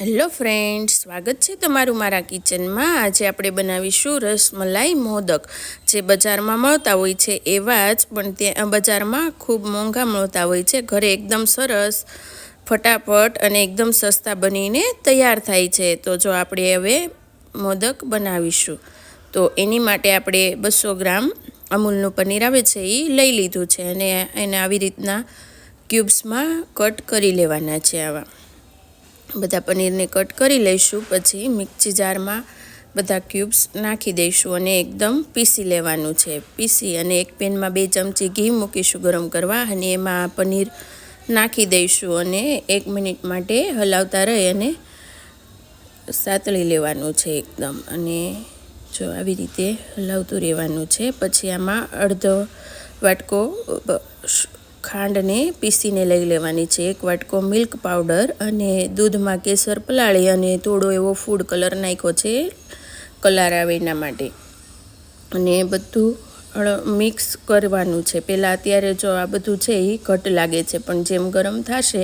Hello friends, સ્વાગત છે તમારું મારા કિચનમાં. આજે આપણે બનાવીશું રસમલાઈ મોદક, જે બજારમાં મળતા હોય છે એવા જ, પણ ત્યાં બજારમાં ખૂબ મોંઘા મળતા હોય છે. ઘરે એકદમ સરસ, ફટાફટ અને એકદમ સસ્તા બનીને તૈયાર થાય છે. તો જો આપણે હવે મોદક બનાવીશું. તો એની માટે આપણે બસો ગ્રામ અમૂલનું પનીર આવે છે એ લઈ લીધું છે અને એને આવી રીતના ક્યુબ્સમાં કટ કરી લેવાના છે આવા. બધા પનીરને કટ કરી લઈશું, પછી મિક્સી જારમાં બધા ક્યુબ્સ નાખી દઈશું અને એકદમ પીસી લેવાનું છે. પીસી અને એક પેનમાં બે ચમચી ઘી મૂકીશું ગરમ કરવા અને એમાં પનીર નાખી દઈશું અને એક મિનિટ માટે હલાવતા રહી અને સાતળી લેવાનું છે એકદમ. અને જો આવી રીતે હલાવતું રહેવાનું છે, પછી આમાં અડધો વાટકો ખાંડને પીસીને લઈ લેવાની છે. એક વાટકો મિલ્ક પાવડર અને દૂધમાં કેસર પલાળી અને થોડો એવો ફૂડ કલર નાખ્યો છે કલર આવે એના માટે. અને બધું મિક્સ કરવાનું છે. પહેલાં અત્યારે જો આ બધું છે એ ઘટ લાગે છે, પણ જેમ ગરમ થશે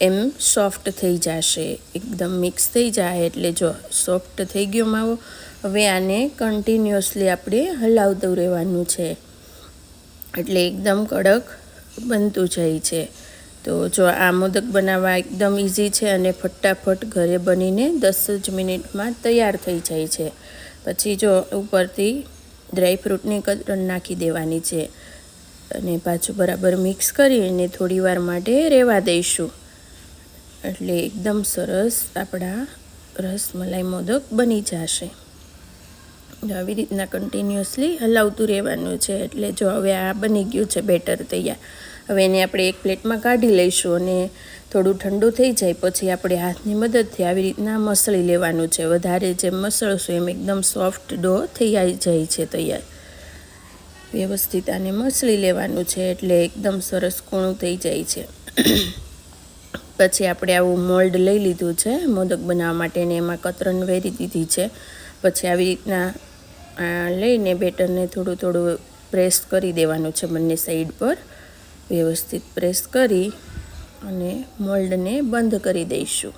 એમ સોફ્ટ થઈ જશે. એકદમ મિક્સ થઈ જાય એટલે જો સોફ્ટ થઈ ગયો માવો, હવે આને કન્ટિન્યુઅસલી આપણે હલાવતું રહેવાનું છે. એટલે એકદમ કડક બનતું જાય છે. તો જો આ મોદક બનાવવા એકદમ ઇઝી છે અને ફટાફટ ઘરે બનીને દસ જ મિનિટમાં તૈયાર થઈ જાય છે. પછી જો ઉપરથી ડ્રાયફ્રૂટની કતરણ નાખી દેવાની છે. અને પાછું બરાબર મિક્સ કરીને થોડીવાર થોડી વાર માટે રહેવા દઈશું. એટલે એકદમ સરસ આપણા રસમલાઈ મોદક બની જશે. આવી રીતના કન્ટિન્યુઅસલી હલાવતું રહેવાનું છે. એટલે જો હવે આ બની ગયું છે બેટર તૈયાર. હવે એને આપણે એક પ્લેટમાં કાઢી લઈશું અને થોડું ઠંડુ થઈ જાય પછી આપણે હાથની મદદથી આવી રીતના મસળી લેવાનું છે. વધારે જેમ મસળશું એમ એકદમ સોફ્ટ ડો થઈ જાય છે તૈયાર. વ્યવસ્થિત આને મસળી લેવાનું છે એટલે એકદમ સરસ કૂણું થઈ જાય છે. પછી આપણે આવું મોલ્ડ લઈ લીધું છે. મોદક બનાવવા માટે ને એમાં કતરણ વેરી દીધી છે. પછી આવી રીતના લઈને બેટરને થોડું થોડું પ્રેસ કરી દેવાનું છે બંને સાઈડ પર. વ્યવસ્થિત પ્રેસ કરી અને મોલ્ડને બંધ કરી દઈશું.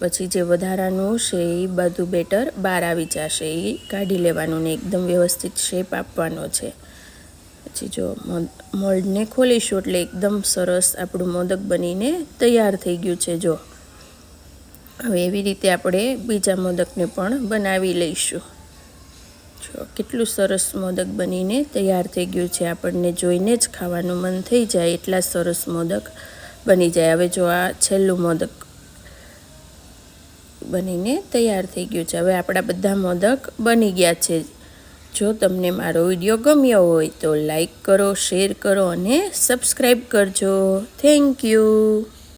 પછી જે વધારાનું છે એ બધું બેટર બહાર આવી જશે એ કાઢી લેવાનું ને એકદમ વ્યવસ્થિત શેપ આપવાનો છે. પછી જો મોલ્ડને ખોલીશું એટલે એકદમ સરસ આપણું મોદક બનીને તૈયાર થઈ ગયું છે જો. હવે એવી રીતે આપણે બીજા મોદકને પણ બનાવી લઈશું. જો, કેટલું સરસ મોદક બનીને તૈયાર થઈ ગયું છે. આપણને જોઈને જ ખાવાનું મન થઈ જાય એટલા સરસ મોદક બની જાય. હવે જો આ છેલ્લું મોદક બનીને તૈયાર થઈ ગયું છે. હવે આપણા બધા મોદક બની ગયા છે. જો તમને મારો વીડિયો ગમ્યો હોય તો લાઈક કરો, શેર કરો અને સબસ્ક્રાઈબ કરજો. Thank you.